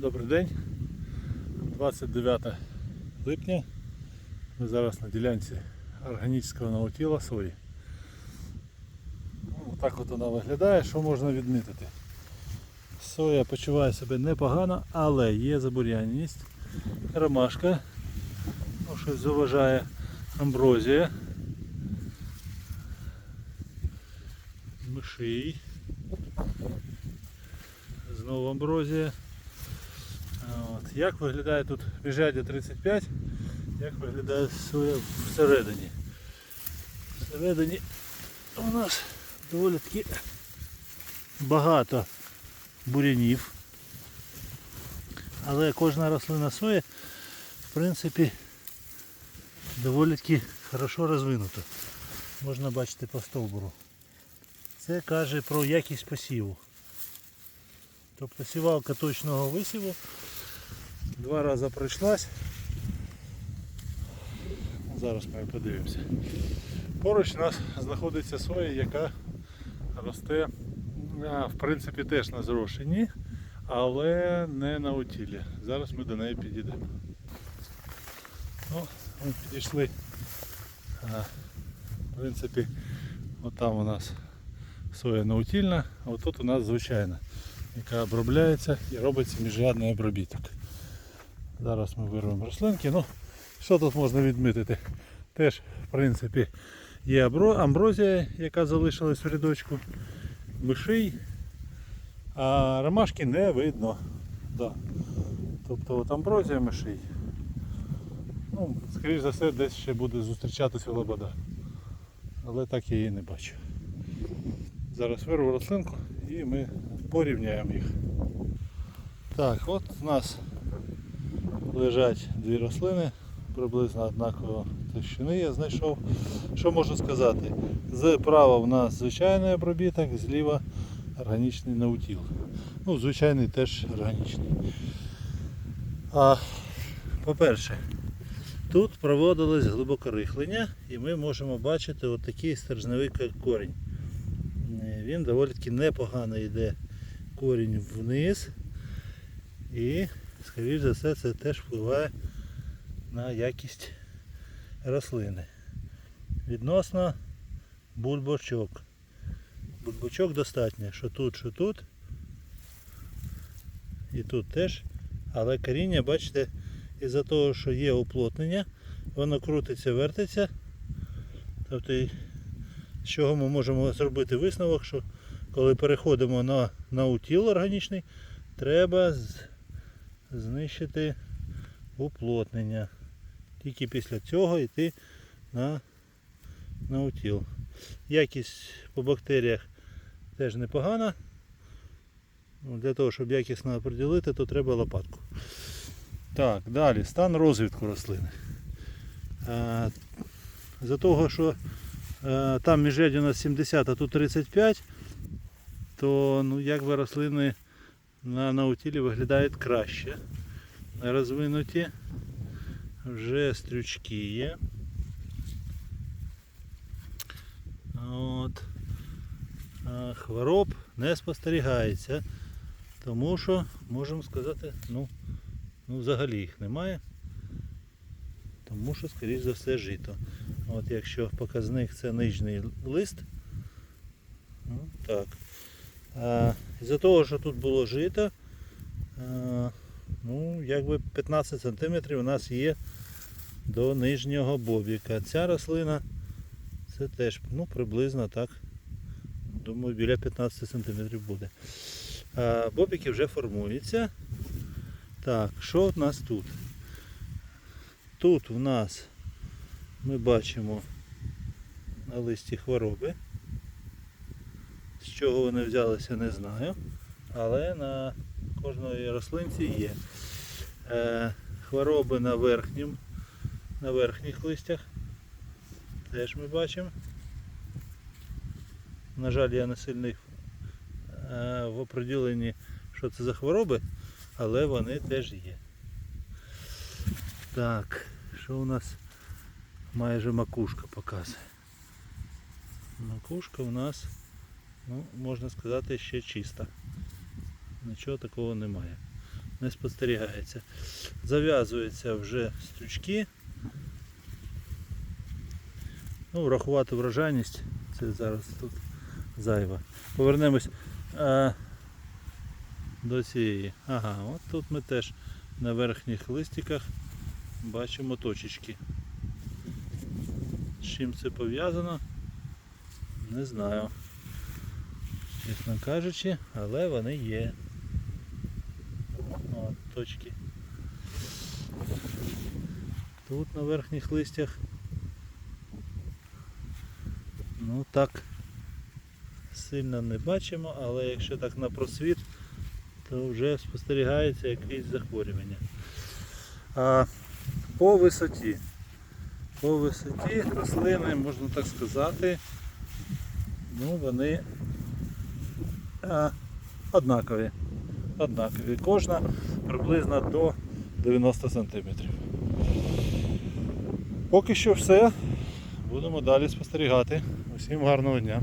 Добрий день. 29 липня. Ми зараз на ділянці органічного наутіла сої. Ну, так от вона виглядає, що можна відмітити. Соя почуває себе непогано, але є забур'яненість. Ромашка, ну, щось заважає амброзія. Миший. Знову амброзія. Як виглядає тут міжряддя 35, як виглядає соя всередині. Всередині у нас доволі таки багато бурянів. Але кожна рослина сої в принципі доволі таки хорошо розвинута. Можна бачити по стовбуру. Це каже про якість посіву. Тобто сівалка точного висіву два рази пройшлась. Зараз ми подивимося. Поруч у нас знаходиться соя, яка росте в принципі теж на зрошенні, але не на утілі. Зараз ми до неї підійдемо. Ну, ми підійшли. В принципі, отам у нас соя наутільна, а отут у нас звичайна, яка обробляється і робиться міжрядний обробіток. Зараз ми вирвемо рослинки. Ну, що тут можна відмітити? Теж, в принципі, є амброзія, яка залишилась в рядочку, миший, а ромашки не видно. Да. Тобто от амброзія миший. Ну, скоріш за все, десь ще буде зустрічатися лобода. Але так я її не бачу. Зараз вирву рослинку і ми порівняємо їх. Так, от у нас лежать дві рослини, приблизно однаково товщини я знайшов. Що можу сказати? Зправа в нас звичайний обробіток, зліва органічний наутіл. Ну, звичайний теж органічний. А, по-перше, тут проводилось глибоке рихлення і ми можемо бачити отакий стержневий корінь. Е, Він доволі таки непогано йде корінь вниз. І, скоріш за все, це теж впливає на якість рослини. Відносно бульбочок. Бульбочок достатньо, що тут, що тут. І тут теж. Але коріння, бачите, із-за того, що є уплотнення, воно крутиться, вертиться. Тобто, з чого ми можемо зробити висновок, що коли переходимо на, утіл органічний, треба знищити уплотнення. Тільки після цього йти на, утіл. Якість по бактеріях теж непогана. Ну, Для того, щоб якісно оприділити, то треба лопатку. Так, далі, стан розвитку рослини. Е, За того, що е, там міжряддя у нас 70, а тут 35, то ну, якби рослини на наутілі виглядають краще. Розвинуті. Вже стрючки є. От. Хвороб не спостерігається. Тому що, можемо сказати, ну, ну взагалі їх немає. Тому що, скоріш за все, жито. От якщо показник це нижній лист, ну, так. А, із-за того, що тут було жито, ну, якби 15 см у нас є до нижнього бобіка. Ця рослина це теж ну, приблизно так. Думаю, біля 15 см буде. Бобіки вже формуються. Так, що у нас тут? Тут у нас ми бачимо на листі хвороби. З чого вони взялися, не знаю. Але на кожної рослинці є. Е, хвороби на верхнім, на верхніх листях. Теж ми бачимо. На жаль, я не сильний е, в оприділенні, що це за хвороби, але вони теж є. Так, що у нас майже макушка показує. Макушка у нас, ну, можна сказати, ще чиста. Нічого такого немає. не спостерігається. Зав'язуються вже стрючки. Ну, врахувати врожайність, це зараз тут зайве. Повернемось а, до цієї. Ага, от тут ми теж на верхніх листиках бачимо точечки. З чим це пов'язано? Не знаю. Чесно кажучи, але вони є. От, точки. Тут на верхніх листях. Ну так сильно не бачимо, але якщо так на просвіт, то вже спостерігається якесь захворювання. А по висоті. По висоті рослини, можна так сказати, ну вони однакові. Однакові. Кожна приблизно до 90 см. Поки що все. Будемо далі спостерігати. Усім гарного дня.